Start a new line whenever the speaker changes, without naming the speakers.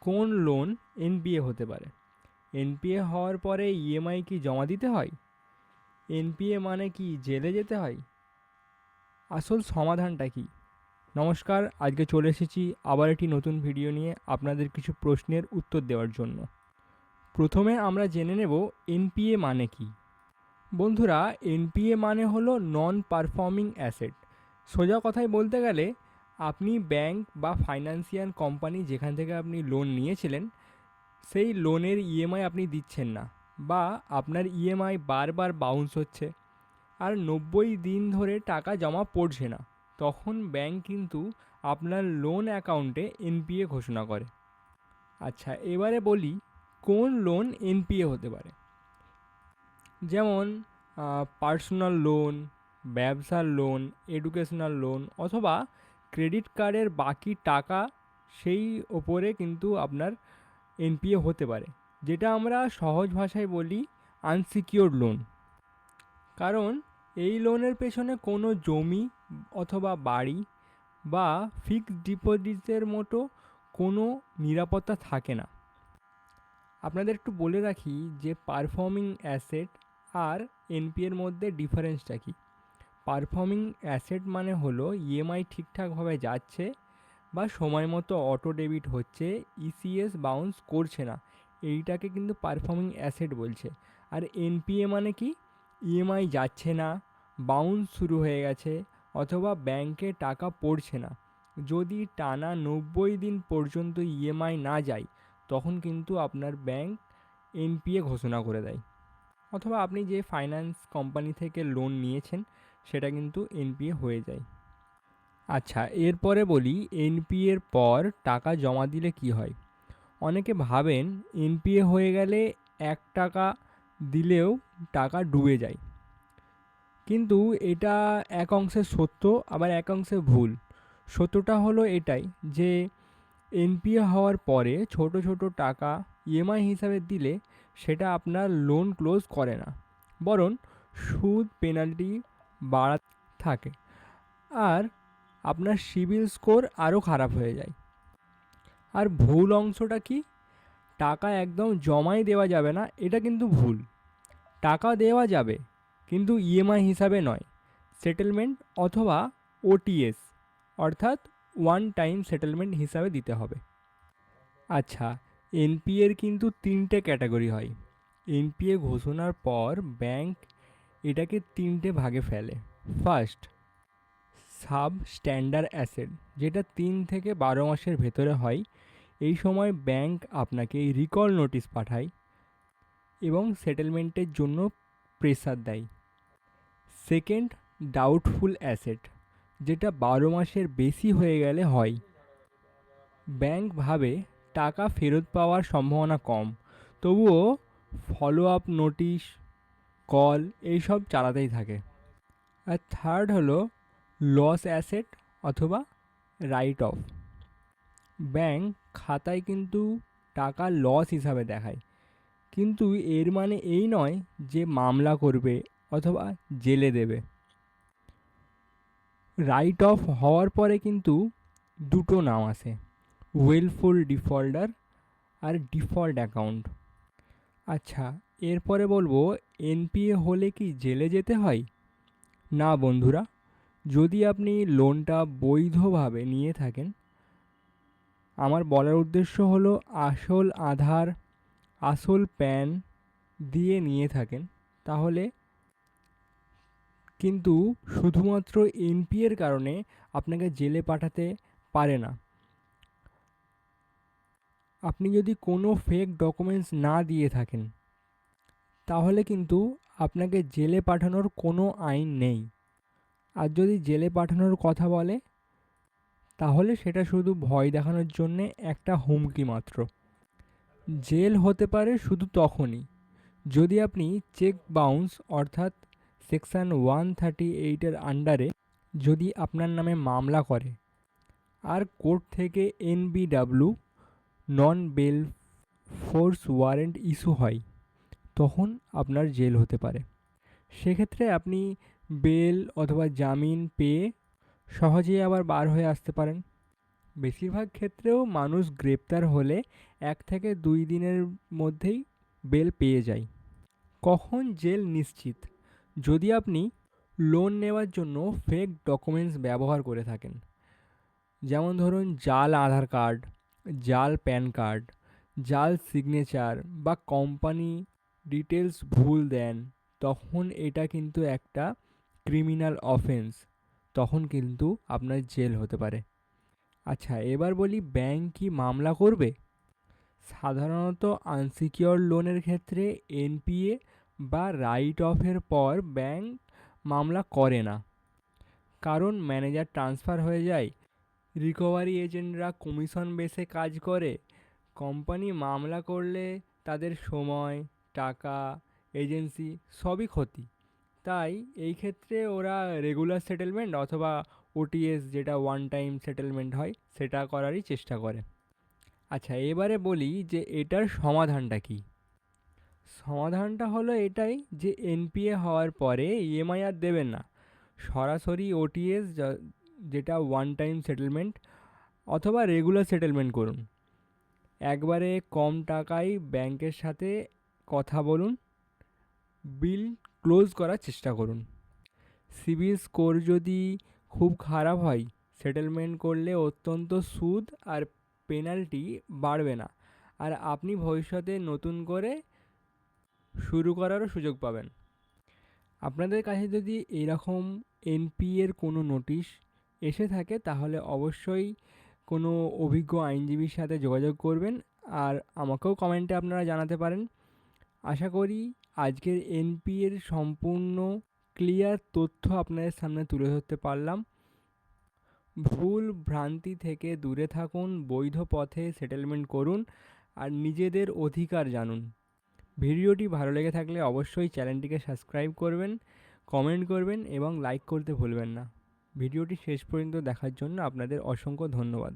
কোন loan NPA হতে পারে? এনপিএ হওয়ার পরে ইএমআই কি জমা দিতে হয়? এনপিএ মানে কি জেলে যেতে হয়? আসল সমাধানটা কি? নমস্কার, আজকে চলে এসেছি আবার একটি নতুন ভিডিও নিয়ে আপনাদের কিছু প্রশ্নের উত্তর দেওয়ার জন্য। প্রথমে আমরা জেনে নেব এনপিএ মানে কি। বন্ধুরা এনপিএ মানে হলো নন পারফর্মিং অ্যাসেট সোজা কথায় বলতে গেলে আপনি ব্যাংক বা ফাইন্যান্সিয়াল কোম্পানি যেখান থেকে আপনি লোন নিয়েছিলেন, সেই লোনের ইএমআই আপনি দিচ্ছেন না বা আপনার ইএমআই বারবার বাউন্স হচ্ছে আর নব্বই দিন ধরে টাকা জমা পড়ছে না, তখন ব্যাংক কিন্তু আপনার লোন অ্যাকাউন্টে এনপিএ ঘোষণা করে। আচ্ছা এবারে বলি কোন লোন এনপিএ হতে পারে? যেমন পার্সোনাল লোন ব্যবসার লোন এডুকেশনাল লোন অথবা ক্রেডিট কার্ডের বাকি টাকা সেই ওপরে কিন্তু আপনার এনপিএ হতে পারে। যেটা আমরা সহজ ভাষায় বলি আনসিকিওর্ড লোন কারণ এই লোনের পেছনে কোনো জমি অথবা বাড়ি বা ফিক্সড ডিপোজিটের মতো কোনো নিরাপত্তা থাকে না। আপনাদের একটু বলে রাখি যে পারফর্মিং অ্যাসেট আর এনপিএর মধ্যে ডিফারেন্সটা কী? পারফর্মিং অ্যাসেট মানে হলো ইএমআই ঠিকঠাকভাবে যাচ্ছে বা সময় মতো অটো ডেবিট হচ্ছে ইসিএস বাউন্স করছে না। এইটাকে কিন্তু পারফর্মিং অ্যাসেট বলছে। আর এনপিএ মানে কি? ইএমআই যাচ্ছে না বাউন্স শুরু হয়ে গেছে অথবা ব্যাংকে টাকা পড়ছে না। যদি টানা নব্বই দিন পর্যন্ত ইএমআই না যায়, তখন কিন্তু আপনার ব্যাংক এনপিএ ঘোষণা করে দেয়। অথবা আপনি যে ফাইন্যান্স কোম্পানি থেকে লোন নিয়েছেন সেটা কিন্তু এনপিএ হয়ে যায়। আচ্ছা এরপরে বলি এনপিএর পর টাকা জমা দিলে কি হয়? অনেকে ভাবেন এনপিএ হয়ে গেলে এক টাকা দিলেও টাকা ডুবে যায়। কিন্তু এটা এক অংশে সত্য, আবার এক অংশে ভুল। সত্যটা হলো এটাই যে এনপিএ হওয়ার পরে ছোট ছোট টাকা ইএমআই হিসাবে দিলে সেটা আপনার লোন ক্লোজ করে না। বরং সুদ পেনাল্টি বাড়া থাকে। আর আপনার সিবিল স্কোর আরও খারাপ হয়ে যায়। আর ভুল অংশটা কি? টাকা একদম জমাই দেওয়া যাবে না, এটা কিন্তু ভুল। টাকা দেওয়া যাবে, কিন্তু ইএমআই হিসাবে নয়। সেটেলমেন্ট অথবা ওটিএস, অর্থাৎ ওয়ান টাইম সেটেলমেন্ট হিসাবে দিতে হবে। আচ্ছা এনপিএর কিন্তু তিনটে ক্যাটাগরি হয়। এনপিএ ঘোষণার পর ব্যাংক এটাকে তিনটে ভাগে ফেলে। ফার্স্ট সাব স্ট্যান্ডার্ড অ্যাসেট যেটা তিন থেকে বারো মাসের ভেতরে হয়। এই সময় ব্যাংক আপনাকে রিকল নোটিশ পাঠায় এবং সেটেলমেন্টের জন্য প্রেসার দেয়। সেকেন্ড ডাউটফুল অ্যাসেট যেটা বারো মাসের বেশি হয়ে গেলে হয়। ব্যাংক ভাবে টাকা ফেরত পাওয়ার সম্ভাবনা কম। তবুও ফলো আপ নোটিশ কল, এইসব চালাতেই থাকে। আর থার্ড হলো লস অ্যাসেট অথবা রাইট অফ ব্যাংক খাতায় কিন্তু টাকা লস হিসাবে দেখায়। কিন্তু এর মানে এই নয় যে মামলা করবে অথবা জেলে দেবে। রাইট অফ হওয়ার পরে কিন্তু দুটো নাম আসে ওয়েলফুল ডিফল্টার আর ডিফল্ট অ্যাকাউন্ট আচ্ছা এরপরে বলব, এনপিএ হলে কি জেলে যেতে হয়? না বন্ধুরা, যদি আপনি লোনটা বৈধভাবে নিয়ে থাকেন, আমার বলার উদ্দেশ্য হলো আসল আধার, আসল প্যান দিয়ে নিয়ে থাকেন, তাহলে কিন্তু শুধুমাত্র এনপিএর কারণে আপনাকে জেলে পাঠাতে পারে না। আপনি যদি কোনো ফেক ডকুমেন্টস না দিয়ে থাকেন তাহলে কিন্তু আপনাকে জেলে পাঠানোর কোনো আইন নেই। আর যদি জেলে পাঠানোর কথা বলে, তাহলে সেটা শুধু ভয় দেখানোর জন্যে একটা হুমকি মাত্র। জেল হতে পারে শুধু তখনই, যদি আপনি চেক বাউন্স অর্থাৎ সেকশান ওয়ান থার্টি এইটের আন্ডারে যদি আপনার নামে মামলা করে, আর কোর্ট থেকে NBW non bail force warrant issue হয় তখন আপনার জেল হতে পারে। সেক্ষেত্রে আপনি বেল অথবা জামিন পেয়ে সহজেই আবার বার হয়ে আসতে পারেন। বেশিরভাগ ক্ষেত্রেও মানুষ গ্রেপ্তার হলে এক থেকে দুই দিনের মধ্যেই বেল পেয়ে যায়। কখন জেল নিশ্চিত? যদি আপনি লোন নেওয়ার জন্য ফেক ডকুমেন্টস ব্যবহার করে থাকেন, যেমন ধরুন জাল আধার কার্ড, জাল প্যান কার্ড, জাল সিগনেচার বা কোম্পানি ডিটেলস ভুল দেন, তখন এটা কিন্তু একটা ক্রিমিনাল অফেন্স তখন কিন্তু আপনার জেল হতে পারে। আচ্ছা এবার বলি ব্যাংক কি মামলা করবে? সাধারণত আনসিকিওর লোনের ক্ষেত্রে এনপিএ বা রাইট অফের পর ব্যাংক মামলা করে না। কারণ ম্যানেজার ট্রান্সফার হয়ে যায় রিকভারি এজেন্টরা কমিশন বেসে কাজ করে কোম্পানি মামলা করলে তাদের সময় টাকা এজেন্সি সবই ক্ষতি। তাই এই ক্ষেত্রে ওরা রেগুলার সেটেলমেন্ট অথবা ওটিএস যেটা ওয়ান টাইম সেটেলমেন্ট হয়, সেটা করারই চেষ্টা করে। আচ্ছা এবারে বলি যে এটার সমাধানটা কী? সমাধানটা হলো এটাই যে এনপিএ হওয়ার পরে ইএমআই আর দেবেন না। সরাসরি ওটিএস যেটা ওয়ান টাইম সেটেলমেন্ট অথবা রেগুলার সেটেলমেন্ট করুন। একবারে কম টাকায় ব্যাংকের সাথে কথা বলুন। বিল ক্লোজ করার চেষ্টা করুন। সিবিল স্কোর যদি খুব খারাপ হয়, সেটেলমেন্ট করলে অত্যন্ত সুদ আর পেনাল্টি বাড়বে না। আর আপনি ভবিষ্যতে নতুন করে শুরু করারও সুযোগ পাবেন। আপনাদের কাছে যদি এরকম এনপি এর কোনো নোটিশ এসে থাকে, তাহলে অবশ্যই কোনো অভিজ্ঞ আইনজীবীর সাথে যোগাযোগ করবেন। আর আমাকেও কমেন্টে আপনারা জানাতে পারেন। আশা করি আজকের এনপি এর সম্পূর্ণ ক্লিয়ার তথ্য আপনাদের সামনে তুলে ধরতে পারলাম। ভুল ভ্রান্তি থেকে দূরে থাকুন, বৈধ পথে সেটেলমেন্ট করুন আর নিজেদের অধিকার জানুন। ভিডিওটি ভালো লেগে থাকলে অবশ্যই চ্যানেলটিকে সাবস্ক্রাইব করবেন, কমেন্ট করবেন এবং লাইক করতে ভুলবেন না। ভিডিওটি শেষ পর্যন্ত দেখার জন্য আপনাদের অসংখ্য ধন্যবাদ।